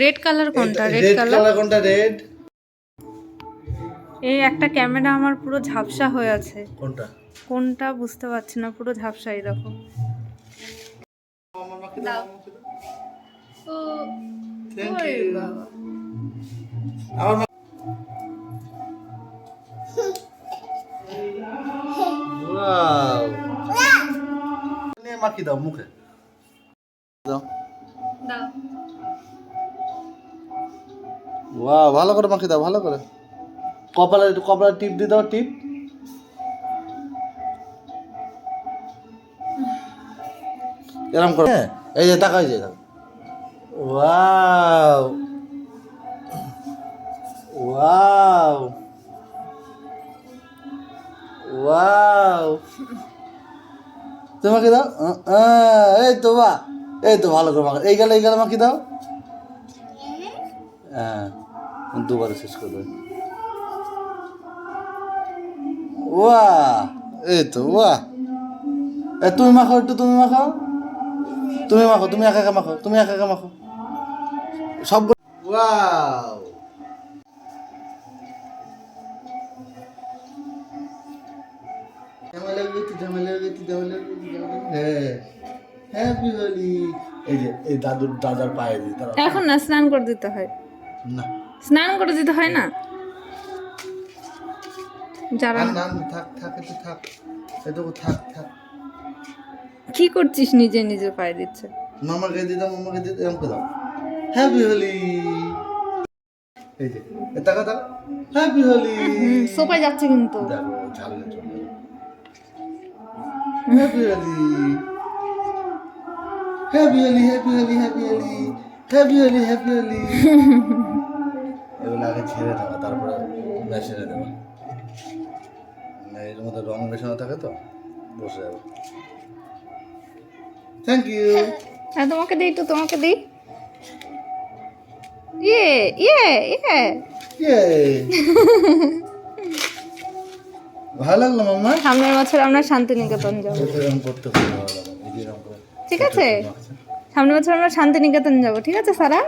Red colour কোনটা? Red colour কোনটা? Red এই একটা ক্যামেরা আমার পুরো ঝাপসা হয়ে আছে। কোনটা? কোনটা বুঝতে পারছি না পুরো ঝাপসা এই দেখো। আমার মাখি দাও মুখে। দাও। দাও। ওয়াও ভালো করে মাখি দাও ভালো করে। কপালে কপালে টিপ দিয়ে দাও টিপ। এরকম করে। হ্যাঁ, এই যে তাকাই যে ওয়াও ওয়াও ওয়াও তোমাকে দাও। এই তো বাহ। এই তো ভালো করে মাখা। এই গেলে এই গেলে মাখি দাও। হ্যাঁ। দুবারে শেষ করে দেবে ওয়াহ এই তো ওয়াহ এ তুমি মাখো একটু তুমি মাখো। তুমি মাখো তুমি একা একা মাখো তুমি একা একা মাখো। সব ওয়াও। হয়ে গেছে ঝামেলা হয়ে গেছে ঝামেলা হয়ে গেছে, ঝামেলা হয়ে গেছে। হ্যাঁ হ্যাপি হোলি। এই যে এই দাদুর দাদার পায়ে দিই এখন না স্নান করে দিতে হয়। না। স্নান করে দিতে হয় না? যারা থাক থাক থাক থাক থাক। কি করছিস নিজে নিজে পায়ে দিচ্ছে? মামাকে দিয়ে দাও মামাকে দিয়ে দাও দাও। হ্যাপি হোলি এই যে এ তাকা তাকা হ্যাপি হোলি সোপায় যাচ্ছে কিন্তু। Happy Holi happy Holi happy Holi happy Holi happy Holi happy Holi এগুলো আগে ছেড়ে দেওয়া তারপরে মেশিনে দেওয়া এর মধ্যে রং মেশানো থাকে তো বসে যাবে। থ্যাংক ইউ হ্যাঁ তোমাকে দিই তো তোমাকে দিই। ইয়ে ইয়ে ইয়ে। ইয়ে ভালো লাগল মাম্মা? সামনের বছর আমরা শান্তিনিকেতন যাব। করতে ভালো লাগে ঠিক আছে? সামনের বছর আমরা শান্তিনিকেতন যাব ঠিক আছে সারা?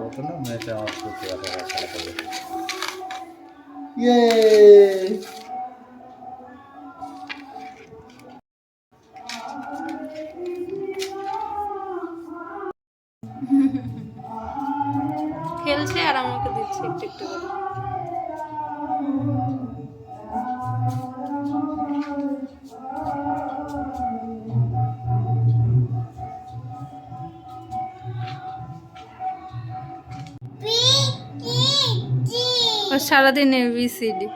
তো যাব তো না ও সারাদিন এবিসিডি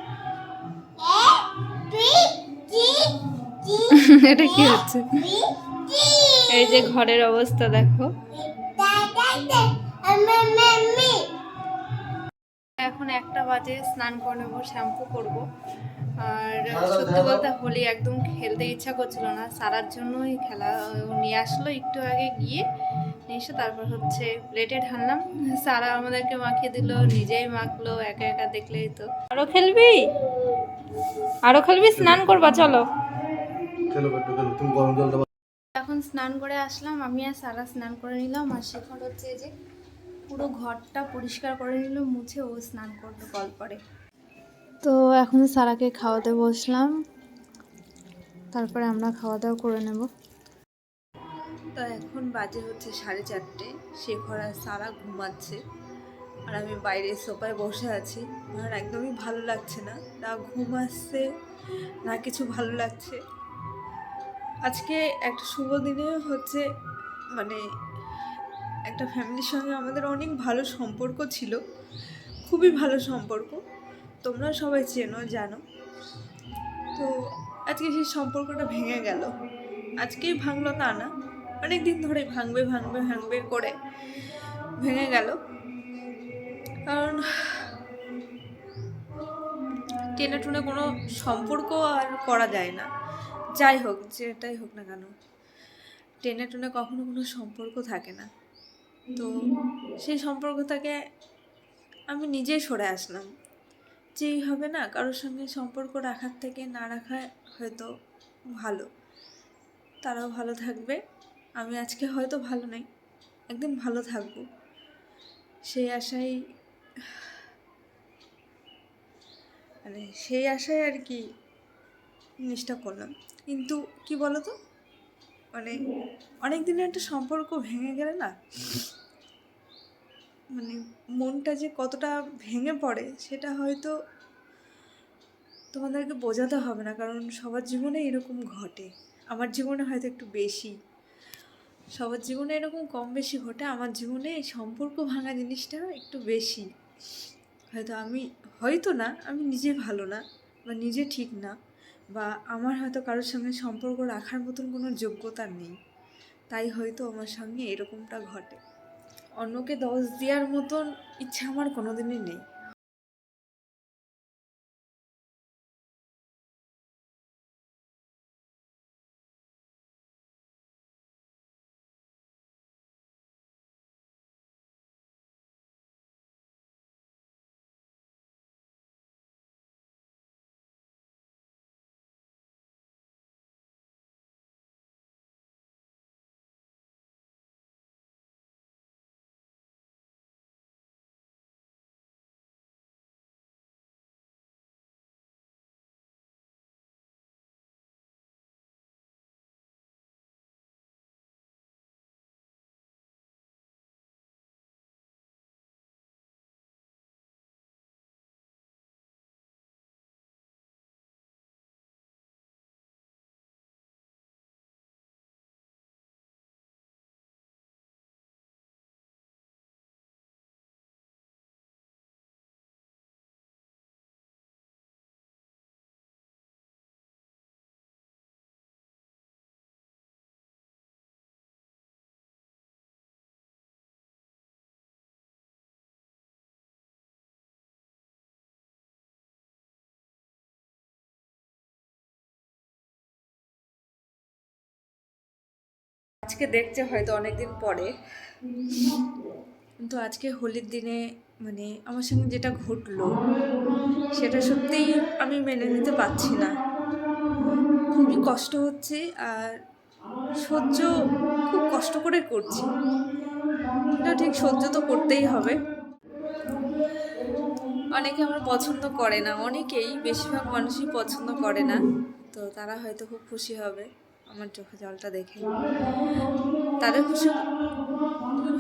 এটা কি হচ্ছে? এই যে ঘরের অবস্থা, দেখো। এখন একটা বাজে, স্নান করে নেব, শ্যাম্পু করব। আর সত্যি বলতে হোলি একদম খেলতে ইচ্ছা করছিল না। সারার জন্যই খেলা নিয়ে আসলো, একটু আগে গিয়ে। নিয়ে এসে তারপর হচ্ছে প্লেটে ঢাললাম। সারা আমাদেরকে মাখিয়ে দিল নিজেই মাখলো একা একা দেখলেই তো। আরও খেলবি? আরও খেলবি? স্নান করবা চলো। চলো একটু খেলো তুমি গরম জল দেবো এখন স্নান করে আসলাম আমি আর সারা স্নান করে নিলাম আর শেখর হচ্ছে এই যে পুরো ঘরটা পরিষ্কার করে নিল মুছে ও স্নান করল কল করে তো এখন সারাকে খাওয়াতে বসলাম তারপরে আমরা খাওয়া দাওয়া করে নেব। তো এখন বাজে হচ্ছে সাড়ে চারটে। শেখর আর সারা ঘুমাচ্ছে। আর আমি বাইরে সোফায় বসে আছি। আমার একদমই ভালো লাগছে না। না ঘুম আসছে, না কিছু ভালো লাগছে। আজকে একটা শুভ দিনে হচ্ছে মানে একটা ফ্যামিলির সঙ্গে আমাদের অনেক ভালো সম্পর্ক ছিল। খুবই ভালো সম্পর্ক। তোমরা সবাই চেনো, জানো। তো আজকে সেই সম্পর্কটা ভেঙে গেল। আজকেই ভাঙলো তা না। অনেক দিন ধরে ভাঙবে ভাঙবে ভাঙবে করে ভেঙে গেল। কারণ টেনে টুনে কোনো সম্পর্ক আর করা যায় না। যাই হোক, যেটাই হোক না কেন, টেনে টুনে কখনো কোনো সম্পর্ক থাকে না। তো সেই সম্পর্কটাকে আমি নিজেই সরে আসলাম যেই হবে না, কারোর সঙ্গে সম্পর্ক রাখার থেকে না রাখা হয়তো ভালো। তারাও ভালো থাকবে। আমি আজকে হয়তো ভালো নেই। একদিন ভালো থাকব। সেই আশাই মানে সেই আশায় আর কি জিনিসটা করলাম। কিন্তু কি বলো তো মানে অনেক দিনের একটা সম্পর্ক ভেঙে গেলে না মানে মনটা যে কতটা ভেঙে পড়ে সেটা হয়তো তোমাদেরকে বোঝাতে হবে না, কারণ সবার জীবনে এরকম ঘটে। আমার জীবনে হয়তো একটু বেশি। সবার জীবনে এরকম কম বেশি ঘটে, আমার জীবনে এই সম্পর্ক ভাঙা জিনিসটা একটু বেশি। হয়তো আমি, হয়তো না, আমি নিজে ভালো না বা নিজে ঠিক না বা আমার হয়তো কারোর সঙ্গে সম্পর্ক রাখার মতন কোনো যোগ্যতা নেই। তাই হয়তো আমার সঙ্গে এরকমটা ঘটে। অন্যকে দোষ দেওয়ার মতন ইচ্ছা আমার কোনোদিনই নেই। আজকে দেখছে হয়তো অনেকদিন পরে। কিন্তু আজকে হোলির দিনে মানে আমার সঙ্গে যেটা ঘটলো, সেটা সত্যিই আমি মেনে নিতে পারছি না। খুবই কষ্ট হচ্ছে আর সহ্য খুব কষ্ট করে করছি। এটা ঠিক সহ্য তো করতেই হবে। অনেকে আমার পছন্দ করে না, অনেকেই বেশিরভাগ মানুষই পছন্দ করে না, তো তারা হয়তো খুব খুশি হবে। আমার চোখে জলটা দেখে। তাদের খুশি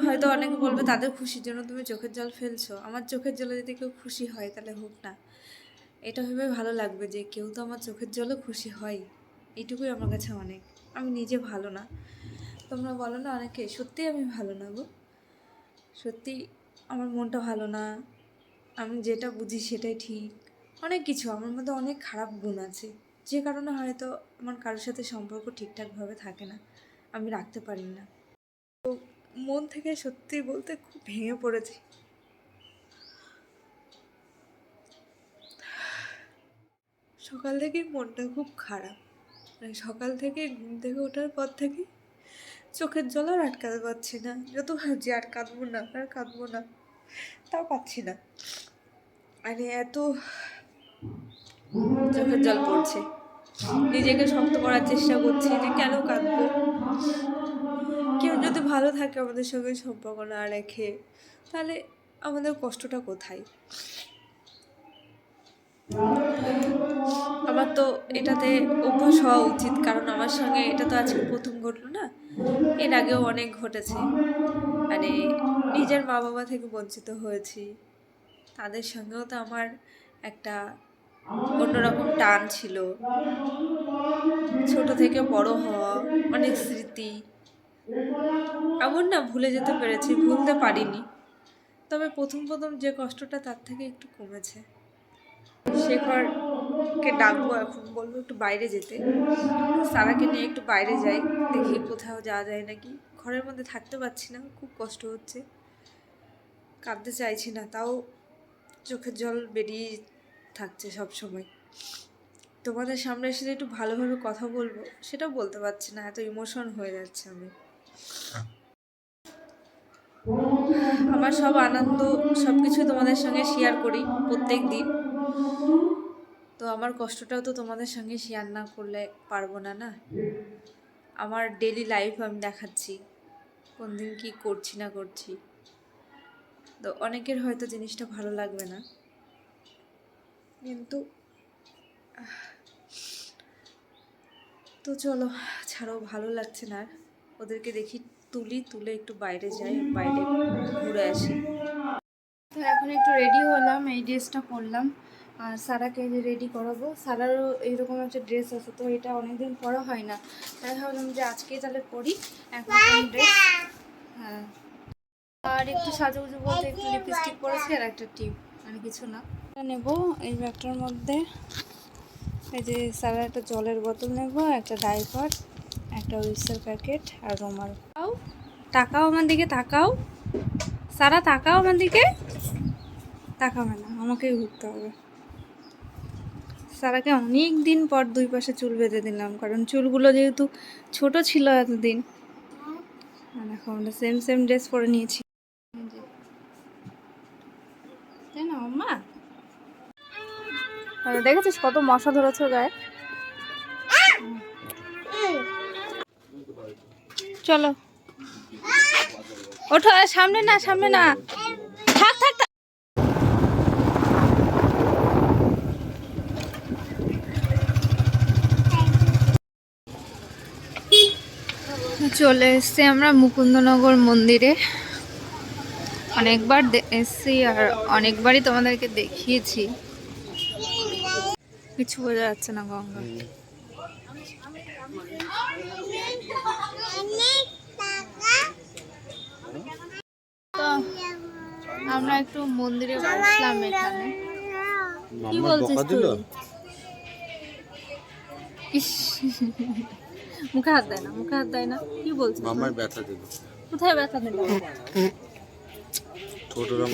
হয়তো অনেকে বলবে তাদের খুশির জন্য তুমি চোখের জল ফেলছো। আমার চোখের জলে যদি কেউ খুশি হয় তাহলে হোক না। এটা ভেবে ভালো লাগবে যে কেউ তো আমার চোখের জলও খুশি হয়। এইটুকুই আমার কাছে অনেক। আমি নিজে ভালো না। তোমরা বলো না অনেকে সত্যিই আমি ভালো না গো। সত্যি আমার মনটা ভালো না। আমি যেটা বুঝি সেটাই ঠিক। অনেক কিছু, আমার মধ্যে অনেক খারাপ গুণ আছে। যে কারণে হয়তো আমার কারোর সাথে সম্পর্ক ঠিকঠাকভাবে থাকে না, আমি রাখতে পারি না। তো মন থেকে সত্যি বলতে খুব ভেঙে পড়েছি। সকাল থেকে মনটা খুব খারাপ। মানে সকাল থেকে ঘুম থেকে ওঠার পর থেকে চোখের জল আর আটকাতে পারছি না। যত ভাবছি আর কাঁদবো না, আর কাঁদবো না, তাও পাচ্ছি না। মানে এত চোখের জল পড়ছে। নিজেকে শক্ত করার চেষ্টা করছি যে কেন কাঁদবো? কেউ যদি ভালো থাকে আমাদের সঙ্গে সম্পর্ক না রেখে, তাহলে আমাদের কষ্টটা কোথায়? আমার তো এটাতে অভ্যাস হওয়া উচিত, কারণ আমার সঙ্গে এটা তো আজকে প্রথম ঘটলো না? এর আগেও অনেক ঘটেছে। মানে নিজের মা বাবা থেকে বঞ্চিত হয়েছি। তাদের সঙ্গেও তো আমার একটা অন্যরকম টান ছিল। ছোট থেকে বড় হওয়া, অনেক স্মৃতি। এমন না ভুলে যেতে পেরেছি, ভুলতে পারিনি। তবে প্রথম প্রথম যে কষ্টটা তার থেকে একটু কমেছে। শেখরকে ডাকবো এখন, বলব একটু বাইরে যেতে। সারাকে নিয়ে একটু বাইরে যাই, দেখি কোথাও যাওয়া যায় নাকি। ঘরের মধ্যে থাকতে পারছি না, খুব কষ্ট হচ্ছে। কাঁদতে চাইছি না, তাও চোখের জল বেরিয়ে থাকছে সব সময় তোমাদের সামনে এসে একটু ভালোভাবে কথা বলব, সেটাও বলতে পারছি না, এত ইমোশন হয়ে যাচ্ছে আমি। আমার সব আনন্দ সব কিছু তোমাদের সঙ্গে শেয়ার করি প্রত্যেক দিন। তো আমার কষ্টটাও তো তোমাদের সঙ্গে শেয়ার না করলে পারব না না? আমার ডেলি লাইফ আমি দেখাচ্ছি, কোন দিন কী করছি না করছি। তো অনেকের হয়তো জিনিসটা ভালো লাগবে না। কিন্তু, তো চলো ছাড়ো ভালো লাগছে না আর। ওদেরকে দেখি তুলি, তুলে একটু বাইরে যাই, বাইরে ঘুরে আসি। তো এখন একটু রেডি হলাম, এই ড্রেসটা পরলাম। আর সারাকে রেডি করাবো। সারারও এইরকম একটা ড্রেস আছে, তো এটা অনেকদিন পরা হয় না। তাই ভাবলাম যে আজকেই তাহলে পরি। এখন ড্রেস হ্যাঁ। আর একটু সাজুগুজু বলতে একটু লিপস্টিক পরেছি আর একটা টিপ আর কিছু না। নেব, এই ব্যাগটার মধ্যে। এই যে সারা একটা জলের বোতল নেব, একটা ডাইপার, একটা উইসের প্যাকেট আর রুমাল। তাও তাকাও আমার দিকে, তাকাও। সারা, তাকাও আমার দিকে। তাকাবে না, আমাকেই ঘুরতে হবে। সারাকে অনেক দিন পর দুই পাশে চুল বেঁধে দিলাম, কারণ চুলগুলো যেহেতু ছোট ছিল এতদিন। এখন আমরা সেম সেম ড্রেস পরে নিয়েছি। তাই না মাম্মা আরে দেখেছিস কত মশা ধরেছে গায়ে? চলো। ওঠো, সামনে না সামনে না। চলে এসছি আমরা মুকুন্দনগর মন্দিরে। অনেকবার এসছি আর অনেকবারই তোমাদেরকে দেখিয়েছি। কিছু বোঝা যাচ্ছে না গঙ্গা। তো আমরা একটু মন্দিরে বসলাম এখানে। কি বলছিস তুই? মুখে হাত দেয় না মুখে হাত দেয় না। কি বলছিস মামার ব্যথা দিল। কোথায় ব্যথা দিল? ছোট রং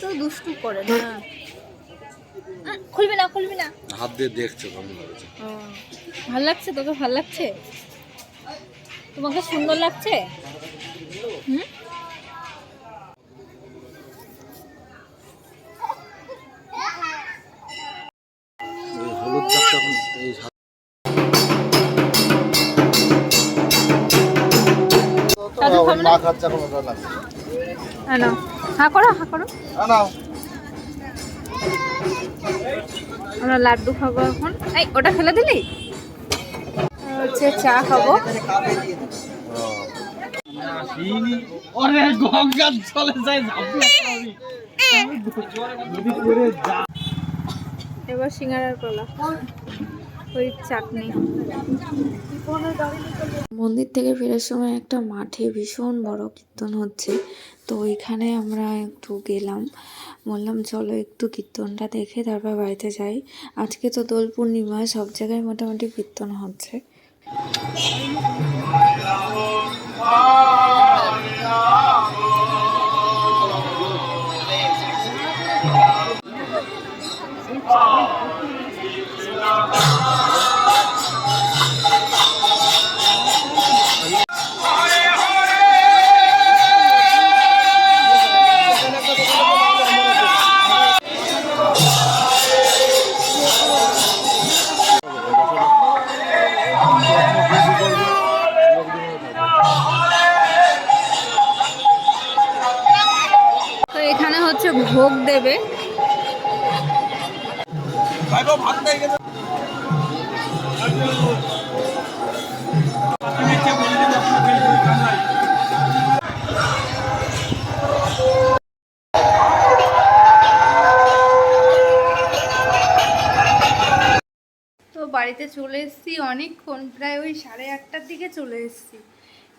তো দুষ্টু করে না। খুলবি না খুলবি না। হাত দিয়ে দেখছে কেমন লাগছে ভালো লাগছে তোকে ভালো লাগছে? তোমাকে সুন্দর লাগছে? হুম? হলুদ এখন এই না? খাচ্ছে এখন লাগছে। হ্যাঁ হ্যাঁ করো হ্যাঁ করো। নাও। আমরা লাড্ডু খাব এখন। এই ওটা ফেলে দিলি? হচ্ছে চা খাব। এবার সিঙ্গারার কলা ওই চাটনি। মন্দির থেকে ফেরার সময় একটা মাঠে ভীষণ বড় কীর্তন হচ্ছে। তো ওইখানে আমরা একটু গেলাম। বললাম চলো একটু কীর্তনটা দেখে তারপর বাড়িতে যাই। আজকে তো দোল পূর্ণিমা সব জায়গায় মোটামুটি কীর্তন হচ্ছে। তো বাড়িতে চলে এসেছি অনেকক্ষণ, প্রায় ওই সাড়ে আটটার দিকে চলে এসেছি।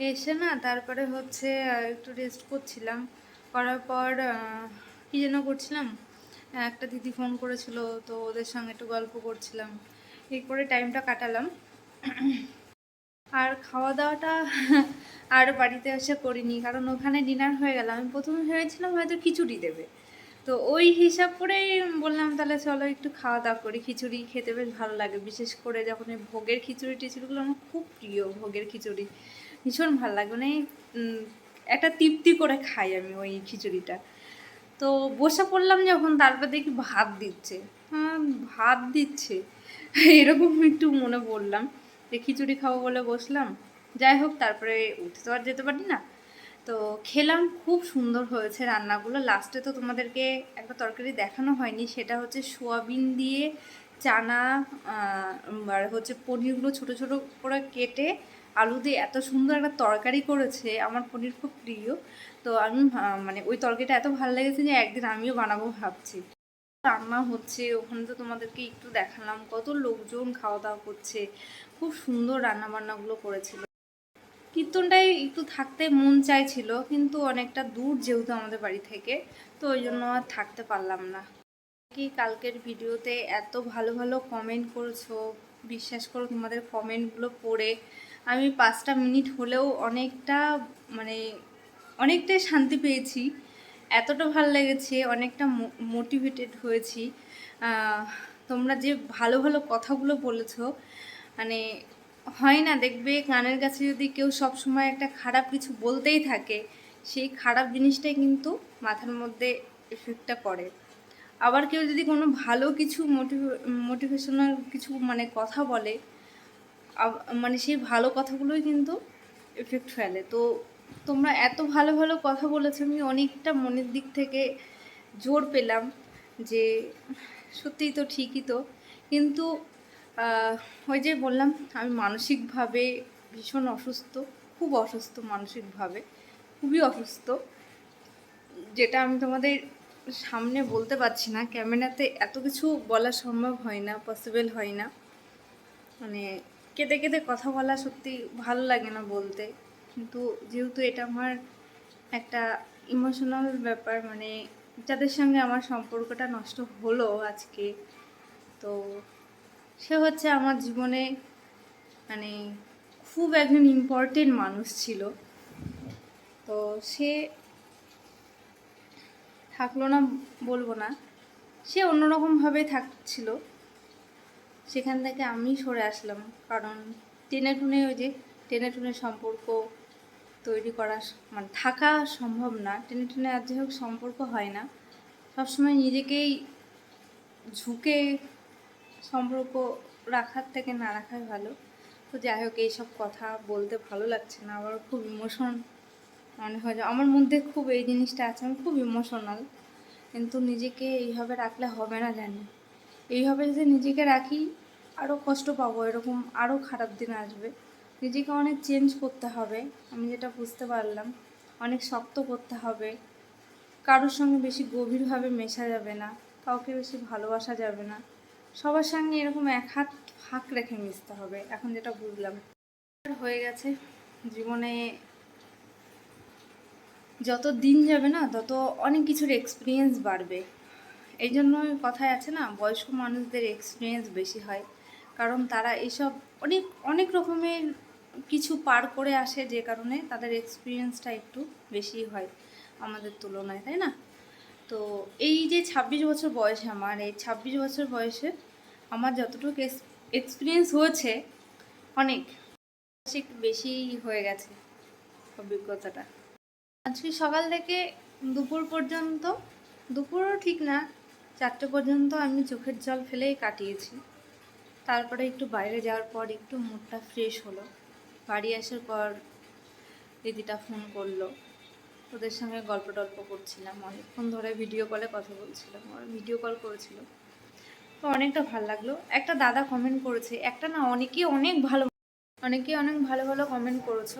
এসে না তারপরে হচ্ছে একটু রেস্ট করছিলাম। করার পর কী যেন করছিলাম? একটা দিদি ফোন করেছিল, তো ওদের সঙ্গে একটু গল্প করছিলাম। এই করে টাইমটা কাটালাম। আর খাওয়া দাওয়াটা আর বাড়িতে এসে করিনি, কারণ ওখানে ডিনার হয়ে গেল। আমি প্রথমে ভেবেছিলাম হয়তো খিচুড়ি দেবে। তো ওই হিসাব করেই বললাম, তাহলে চলো একটু খাওয়া দাওয়া করি। খিচুড়ি খেতে বেশ ভালো লাগে। বিশেষ করে যখন এই ভোগের খিচুড়ি টিচুড়িগুলো আমার খুব প্রিয়, ভোগের খিচুড়ি। ভীষণ ভালো লাগে। মানে একটা তৃপ্তি করে খাই আমি ওই খিচুড়িটা। তো বসে পড়লাম যখন, তারপর দেখি ভাত দিচ্ছে। হ্যাঁ ভাত দিচ্ছে। এরকম একটু মনে পড়লাম যে, খিচুড়ি খাব বলে বসলাম। যাই হোক, তারপরে উঠে তো আর যেতে পারি না। তো খেলাম, খুব সুন্দর হয়েছে রান্নাগুলো। লাস্টে তো তোমাদেরকে একটা তরকারি দেখানো হয়নি, সেটা হচ্ছে সোয়াবিন দিয়ে চানা আর হচ্ছে পনিরগুলো ছোট ছোট করে কেটে আলু দিয়ে এত সুন্দর একটা তরকারি করেছে, আমার পনির খুব প্রিয়। তো আমি মানে ওই তরকারিটা এত ভালো লেগেছে যে একদিন আমিও বানাবো ভাবছি। রান্না হচ্ছে, ওখানে তো তোমাদেরকে একটু দেখালাম, কত লোকজন খাওয়া দাওয়া করছে, খুব সুন্দর রান্না বান্নাগুলো করেছিল। কীর্তনটাই একটু থাকতে মন চাইছিল, কিন্তু অনেকটা দূর যেহেতু আমাদের বাড়ি থেকে, তো ওই জন্য আর থাকতে পারলাম না। কি কালকের ভিডিওতে এত ভালো ভালো কমেন্ট করেছ, বিশ্বাস করো তোমাদের কমেন্টগুলো পড়ে আমি পাঁচটা মিনিট হলেও অনেকটা মানে অনেকটাই শান্তি পেয়েছি। এতটা ভালো লেগেছে, অনেকটা মোটিভেটেড হয়েছি। তোমরা যে ভালো ভালো কথাগুলো বলেছ মানে হয় না, দেখবে গানের কাছে যদি কেউ সব সময় একটা খারাপ কিছু বলতেই থাকে, সেই খারাপ জিনিসটাই কিন্তু মাথার মধ্যে এফেক্টটা করে আবার কেউ যদি কোনো ভালো কিছু মোটিভেশনাল কিছু মানে কথা বলে মানে সেই ভালো কথাগুলোই কিন্তু এফেক্ট ফেলে। তো তোমরা এত ভালো ভালো কথা বলেছ, আমি অনেকটা মনের দিক থেকে জোর পেলাম যে সত্যিই তো ঠিকই তো। কিন্তু ওই যে বললাম, আমি মানসিকভাবে ভীষণ অসুস্থ, খুব অসুস্থ মানসিকভাবে, খুবই অসুস্থ। যেটা আমি তোমাদের সামনে বলতে পারছি না, ক্যামেরাতে এত কিছু বলা সম্ভব হয় না পসিবল হয় না। মানে কেঁদে কেঁদে কথা বলা সত্যি ভালো লাগে না বলতে। কিন্তু যেহেতু এটা আমার একটা ইমোশনাল ব্যাপার মানে যাদের সঙ্গে আমার সম্পর্কটা নষ্ট হলো আজকে, তো সে হচ্ছে আমার জীবনে মানে খুব একজন ইম্পর্টেন্ট মানুষ ছিল। তো সে থাকল না বলব না, সে অন্যরকমভাবে থাকছিল। সেখান থেকে আমি সরে আসলাম, কারণ টেনে টুনে ওই যে টেনে টুনে সম্পর্ক তৈরি করা মানে থাকা সম্ভব না। টেনে টুনে আর যাই হোক সম্পর্ক হয় না। সবসময় নিজেকেই ঝুঁকে সম্পর্ক রাখার থেকে না রাখাই ভালো। তো যাই হোক, এইসব কথা বলতে ভালো লাগছে না, আবার খুব ইমোশন মনে হয় আমার মধ্যে খুব এই জিনিসটা আছে, আমি খুব ইমোশনাল কিন্তু নিজেকে এইভাবে রাখলে হবে না জানি। এইভাবে যদি নিজেকে রাখি আরও কষ্ট পাবো, এরকম আরও খারাপ দিন আসবে। নিজেকে অনেক চেঞ্জ করতে হবে, আমি যেটা বুঝতে পারলাম। অনেক শক্ত করতে হবে। কারোর সঙ্গে বেশি গভীরভাবে মেশা যাবে না, কাউকে বেশি ভালোবাসা যাবে না। সবার সঙ্গে এরকম এক হাত ফাঁক রেখে মিশতে হবে। এখন যেটা বুঝলাম, হয়ে গেছে। জীবনে যত দিন যাবে না, তত অনেক কিছুর এক্সপিরিয়েন্স বাড়বে। এই জন্য কথায় আছে না, বয়স্ক মানুষদের এক্সপিরিয়েন্স বেশি হয়। কারণ তারা এসব অনেক অনেক রকমের কিছু পার করে আসে যে কারণে তাদের এক্সপিরিয়েন্সটা একটু বেশি হয় আমাদের তুলনায়, তাই না? তো এই যে ছাব্বিশ বছর বয়সে আমার, এই ছাব্বিশ বছর বয়সে আমার যতটুকু এক্সপিরিয়েন্স হয়েছে, অনেক একটু বেশি হয়ে গেছে অভিজ্ঞতাটা। আজকে সকাল থেকে দুপুর পর্যন্ত, দুপুরও ঠিক না, চারটে পর্যন্ত আমি চোখের জল ফেলেই কাটিয়েছি। তারপরে একটু বাইরে যাওয়ার পর একটু মুডটা ফ্রেশ হলো। বাড়ি আসার পর দিদিটা ফোন করল। ওদের সঙ্গে গল্প টল্প করছিলাম, অনেকক্ষণ ধরে ভিডিও কলে কথা বলছিলাম, ওরা ভিডিও কল করেছিল। তো অনেকটা ভালো লাগল। একটা দাদা কমেন্ট করেছে, একটা না অনেকেই অনেক ভালো, অনেকেই অনেক ভালো ভালো কমেন্ট করেছ।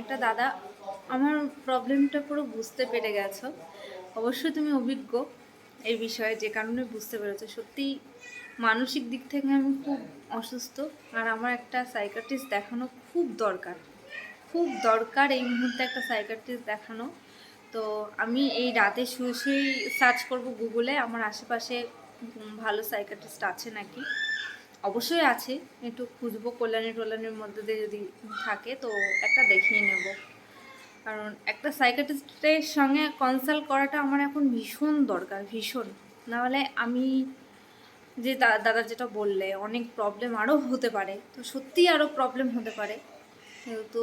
একটা দাদা, আমার প্রবলেমটা পুরো বুঝতে পেরে গেছো। অবশ্যই তুমি অভিজ্ঞ এই বিষয়ে, যে কারণে বুঝতে পেরেছ। সত্যি মানসিক দিক থেকে আমি খুব অসুস্থ, আর আমার একটা সাইকাট্রিস্ট দেখানো খুব দরকার। খুব দরকার এই মুহূর্তে একটা সাইকাট্রিস্ট দেখানো। তো আমি এই রাতে শুয়ে শুয়েই সার্চ করব গুগলে আমার আশেপাশে ভালো সাইকাট্রিস্ট আছে নাকি? অবশ্যই আছে, একটু খুঁজবো কল্যাণী টল্যাণীর মধ্যে দিয়ে যদি থাকে তো একটা দেখিয়ে নেব। কারণ একটা সাইকাট্রিস্টের সঙ্গে কনসাল্ট করাটা আমার এখন ভীষণ দরকার, ভীষণ। নাহলে আমি যে দাদা যেটা বললে, অনেক প্রবলেম আরও হতে পারে। তো সত্যিই আরও প্রবলেম হতে পারে। যেহেতু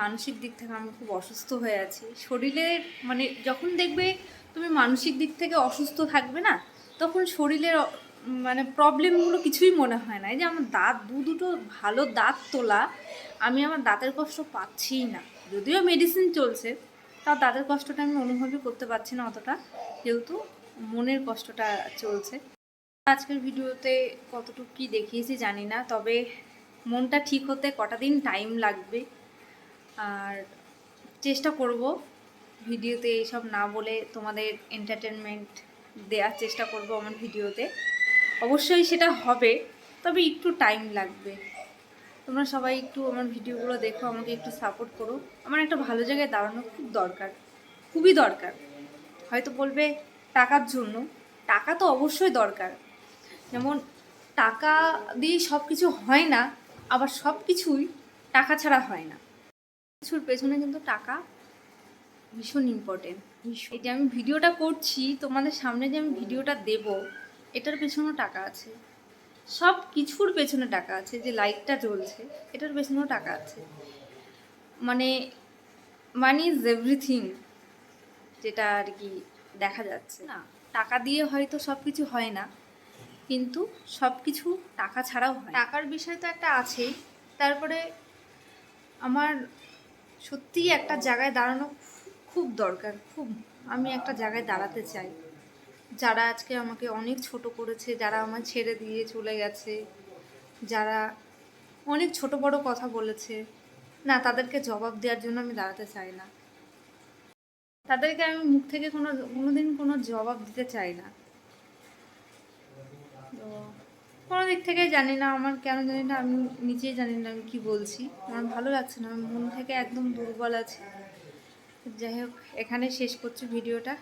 মানসিক দিক থেকে আমি খুব অসুস্থ হয়ে আছি শরীরের মানে যখন দেখবে তুমি মানসিক দিক থেকে অসুস্থ থাকবে না, তখন শরীরের মানে প্রবলেমগুলো কিছুই মনে হয় না। এই যে আমার দাঁত, দু দুটো ভালো দাঁত তোলা, আমি আমার দাঁতের কষ্ট পাচ্ছিই না। যদিও মেডিসিন চলছে, তাও দাঁতের কষ্টটা আমি অনুভবই করতে পারছি না অতটা, যেহেতু মনের কষ্টটা চলছে। আজকের ভিডিওতে কতটুকু কী দেখিয়েছি জানি না, তবে মনটা ঠিক হতে কটা দিন টাইম লাগবে। আর চেষ্টা করব ভিডিওতে এইসব না বলে তোমাদের এন্টারটেনমেন্ট দেওয়ার চেষ্টা করব আমার ভিডিওতে। অবশ্যই সেটা হবে, তবে একটু টাইম লাগবে। তোমরা সবাই একটু আমার ভিডিওগুলো দেখো, আমাকে একটু সাপোর্ট করো। আমার একটা ভালো জায়গায় দাঁড়ানো খুব দরকার, খুবই দরকার। হয়তো বলবে টাকার জন্য, টাকা তো অবশ্যই দরকার। যেমন টাকা দিয়ে সব কিছু হয় না আবার সব কিছুই টাকা ছাড়া হয় না। কিছুর পেছনে কিন্তু টাকা ভীষণ ইম্পর্টেন্ট এই যে আমি ভিডিওটা করছি তোমাদের সামনে যে আমি ভিডিওটা দেব এটার পেছনেও টাকা আছে। সব কিছুর পেছনে টাকা আছে যে লাইটটা জ্বলছে এটার পেছনেও টাকা আছে। মানে মানি ইজ এভরিথিং যেটা আর কি দেখা যাচ্ছে। না টাকা দিয়ে হয়তো সব কিছু হয় না। কিন্তু সব কিছু টাকা ছাড়াও হয়। টাকার বিষয় তো একটা আছেই। তারপরে আমার সত্যিই একটা জায়গায় দাঁড়ানো খুব- দরকার, খুব আমি একটা জায়গায় দাঁড়াতে চাই। যারা আজকে আমাকে অনেক ছোট করেছে, যারা আমার ছেড়ে দিয়ে চলে গেছে, যারা অনেক ছোট বড় কথা বলেছে, না, তাদেরকে জবাব দেওয়ার জন্য আমি দাঁড়াতে চাই না। তাদেরকে আমি মুখ থেকে কোনো, কোনোদিন কোনো জবাব দিতে চাই না তো কোনো দিক থেকে জানি না আমার কেন জানি না, আমি নিজেই জানি না আমি কী বলছি। আমার ভালো লাগছে না, আমার মন থেকে একদম দুর্বল আছে। যাই হোক এখানে শেষ করছি ভিডিওটা।